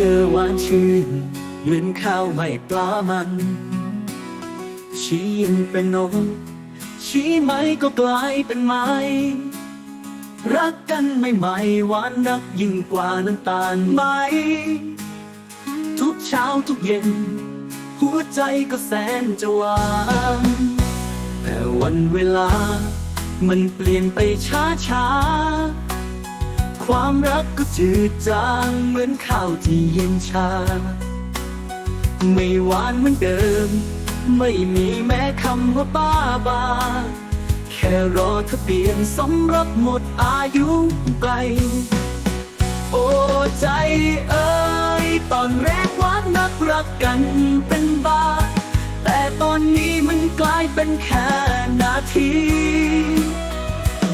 จอหวานชื่นเหมือนข้าวไม่ปลามันชียังเป็นนกชีไหมก็กลายเป็นไม้ รักกันไม่ไหมหวานนักยิ่งกว่าน้ำตาลไหม ทุกเช้าทุกเย็น หัวใจก็แสนจะหวานแต่วันเวลา มันเปลี่ยนไปช้าช้า ความรักก็จืดจางเหมือนข้าวที่เย็นชา ไม่หวานเหมือนเดิม ไม่มีแม้คำว่าบ้าบา แค่รอทะเบียนสมรสหมดอายุไกลโอ้ใจเอ้ยตอนแรกหวานนักรักกันเป็นบ้า แต่ตอนนี้มันกลายเป็นแค่นาที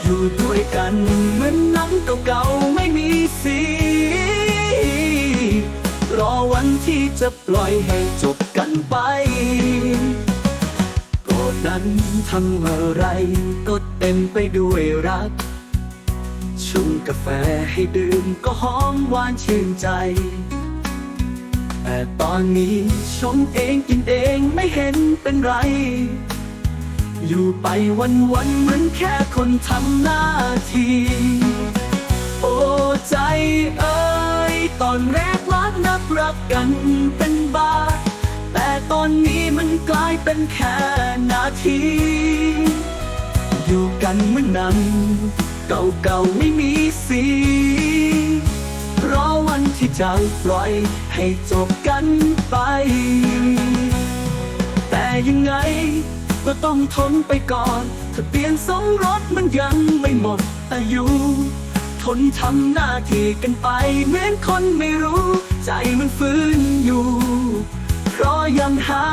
อยู่ด้วยกันเหมือนนัก ปล่อยให้จบกันไป โกรธนั้นทำอะไรก็เต็มไปด้วยรักชงกาแฟให้ดื่มก็หอมหวานชื่นใจ แต่ตอนนี้ชงเองกินเองไม่เห็นเป็นไร อยู่ไปวันวันเหมือนแค่คนทำหน้าที่ เป็นแค่นาที อยู่กันเมือนหนังเก่าๆไม่มีสีรอวันที่จะปล่อยให้จบกันไป แต่ยังไงก็ต้องทนไปก่อนทะเบียนสมรสมันยังไม่หมดอายุ ทนทำหน้าที่กันไป เหมือนคนไม่รู้ ใจมันฟื้นอยู่ เพราะยังหา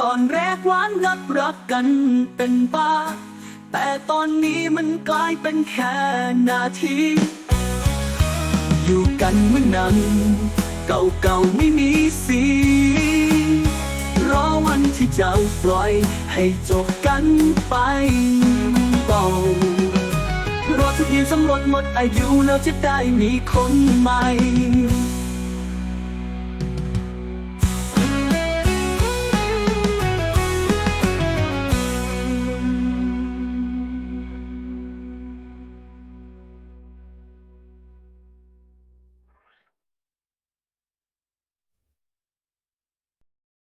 ตอนแรกหวานนักรักกันเป็นบ้า แต่ตอนนี้มันกลายเป็นแค่นาที อยู่กันเมือนหนังเก่าๆไม่มีสีรอวันที่เจะปล่อยให้จบกันไปเบารอทุกเย็นสำรวจหมดอายุแล้วจะได้มีคนใหม่